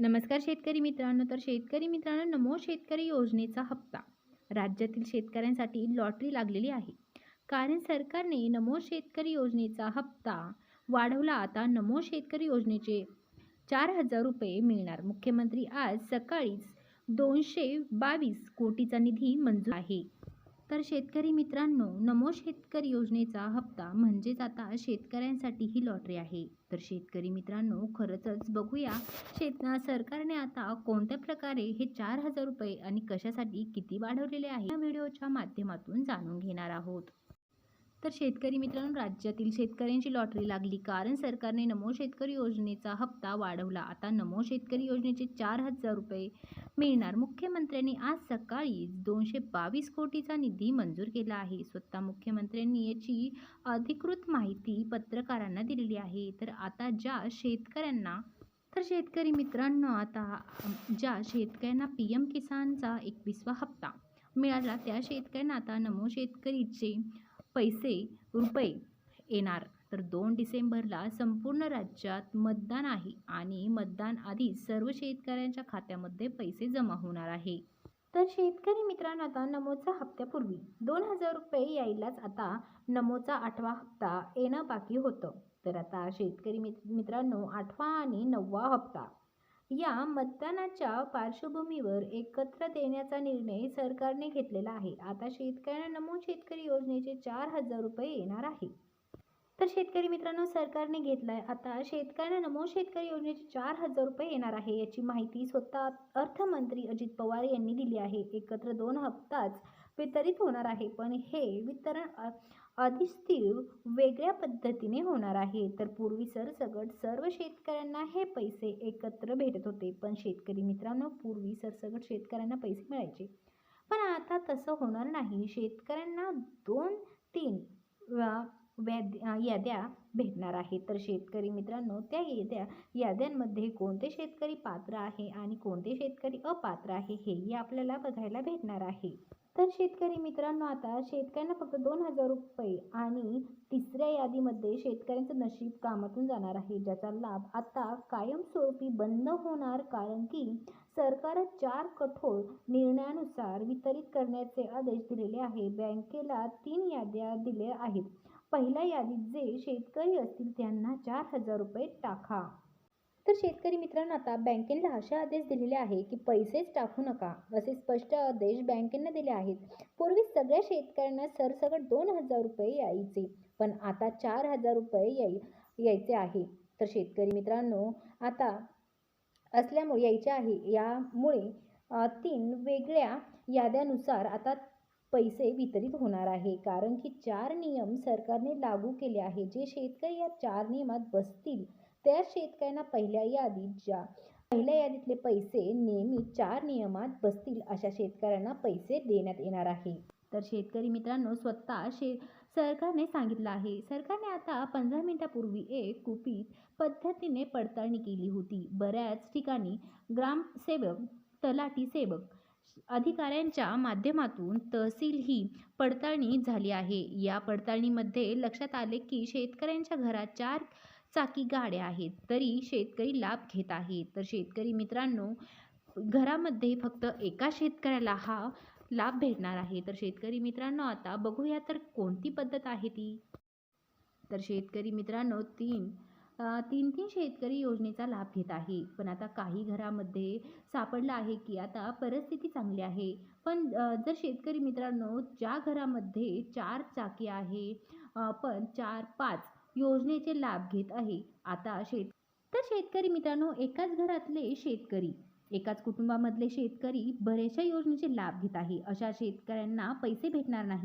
नमस्कार शेतकरी मित्रांनो तर शेतकरी मित्रांनो नमो शेतकरी योजनेचा हप्ता. राज्यातील शेतकऱ्यांसाठी लॉटरी लागलेली आहे. कारण सरकारने नमो शेतकरी योजनेचा हप्ता वाढवला आता नमो शेतकरी योजनेचे चार हजार रुपये मिळणार. मुख्यमंत्री आज सकाळीच दोनशे बावीस कोटीचा निधी मंजूर आहे. तर शेतकरी मित्रांनो नमो शेतकरी योजनेचा हप्ता म्हणजेच आता शेतकऱ्यांसाठी ही लॉटरी आहे. तर शेतकरी मित्रांनो खरंच बघूया शेत सरकारने आता कोणत्या प्रकारे हे चार हजार रुपये आणि कशासाठी किती वाढवलेले आहे या व्हिडिओच्या माध्यमातून जाणून घेणार आहोत. तर शेतकरी मित्रांनो राज्यातील शेतकऱ्यांची लॉटरी लागली कारण सरकारने नमो शेतकरी योजनेचा हप्ता वाढवला. आता नमो शेतकरी योजनेचे चार हजार रुपये मिळणार. मुख्यमंत्र्यांनी आज सकाळी दोनशे बावीस कोटीचा निधी मंजूर केला आहे. स्वतः मुख्यमंत्र्यांनी याची अधिकृत माहिती पत्रकारांना दिलेली आहे. तर आता ज्या शेतकऱ्यांना तर शेतकरी मित्रांनो आता ज्या शेतकऱ्यांना पी एम किसानचा एकवीसवा हप्ता मिळाला त्या शेतकऱ्यांना आता नमो शेतकरीचे पैसे रुपये येणार. तर दोन डिसेंबरला संपूर्ण राज्यात मतदान आहे आणि मतदान आधी सर्व शेतकऱ्यांच्या खात्यामध्ये पैसे जमा होणार आहे. तर शेतकरी मित्रांनो आता नमोचा हप्त्यापूर्वी दोन हजार रुपये यायलाच आता नमोचा आठवा हप्ता येणं बाकी होतं. तर आता शेतकरी मित मित्रांनो आठवा आणि नववा हप्ता. या मतदानाच्या पार्श्वभूमीवर एकत्र देण्याचा निर्णय सरकारने घेतलेला आहे. आता शेतकऱ्यांना नमो शेतकरी योजनेचे चार हजार रुपये येणार आहे. तर शेतकरी मित्रांनो सरकारने घेतलाय. आता शेतकऱ्यांना नमो शेतकरी योजनेचे चार हजार रुपये येणार आहे याची माहिती स्वतः अर्थमंत्री अजित पवार यांनी दिली आहे. एकत्र दोन हप्ताच वितरित होणार आहे पण हे वितरण अधिस्थिर वेगळ्या पद्धतीने होणार आहे. तर पूर्वी सरसगट सर्व शेतकऱ्यांना हे पैसे एकत्र भेटत होते. पण शेतकरी मित्रांनो पूर्वी सरसगट शेतकऱ्यांना पैसे मिळायचे. पण आता तसं होणार नाही. शेतकऱ्यांना दोन तीन याद्या भेटणार आहेत. तर शेतकरी मित्रांनो त्या याद्या याद्यांमध्ये कोणते शेतकरी पात्र आहे आणि कोणते शेतकरी अपात्र आहे हेही आपल्याला बघायला भेटणार आहे. तर शेतकरी मित्रांनो आता शेतकऱ्यांना फक्त दोन हजार रुपये आणि तिसऱ्या यादीमध्ये शेतकऱ्यांचं नशीब कामातून जाणार आहे ज्याचा लाभ आता कायमस्वरूपी बंद होणार कारण की सरकार चार कठोर निर्णयानुसार वितरित करण्याचे आदेश दिलेले आहे. बँकेला तीन याद्या दिल्या आहेत. पहिल्या यादीत जे शेतकरी असतील त्यांना चार हजार रुपये टाका. तर शेतकरी मित्रांनो आता बँकेला असे आदेश दिलेले आहे की पैसेच टाकू नका असे स्पष्ट आदेश बँकेनं दिले आहेत. पूर्वी सगळ्या शेतकऱ्यांना सरसकट दोन हजार रुपये यायचे पण आता चार हजार रुपये याय यायचे आहे. तर शेतकरी मित्रांनो आता असल्यामुळे यायचे आहे. यामुळे तीन वेगळ्या याद्यानुसार आता पैसे वितरित होणार आहे. कारण की चार नियम सरकारने लागू केले आहे जे शेतकरी या चार नियमात बसतील त्या शेतकऱ्यांना पहिल्या यादीत ज्या पहिल्या यादीतले पैसे नेहमी चार नियमात बसतील अशा शेतकऱ्यांना पैसे देण्यात येणार आहे. तर शेतकरी मित्रांनो स्वतः शे सरकारने सांगितलं आहे. सरकारने आता पंधरा मिनिटापूर्वी एक गुपित पद्धतीने पडताळणी केली होती. बऱ्याच ठिकाणी ग्रामसेवक तलाठी सेवक अधिकाऱ्यांच्या माध्यमातून तहसील ही पडताळणी झाली आहे. या पडताळणीमध्ये लक्षात आले की शेतकऱ्यांच्या घरात चार चाकी गाड्या आहेत तरी शेतकरी लाभ घेत आहेत. तर शेतकरी मित्रांनो घरामध्ये फक्त एका शेतकऱ्याला हा लाभ भेटणार आहे. तर शेतकरी मित्रांनो आता बघूया तर कोणती पद्धत आहे ती? तर शेतकरी मित्रांनो तीन तीन तीन शेतकरी योजनेचा लाभ घेत आहे. पण आता काही घरामध्ये सापडलं आहे की आता परिस्थिती चांगली आहे. पण जर शेतकरी मित्रांनो ज्या घरामध्ये चार चाकी आहे पण चार पाच योजनेचे लाभ घेत आहे. आता शेत तर शेतकरी मित्रांनो एकाच घरातले शेतकरी एकाच कुटुंबामधले शेतकरी बऱ्याचशा योजनेचे लाभ घेत आहे. अशा शेतकऱ्यांना पैसे भेटणार नाही.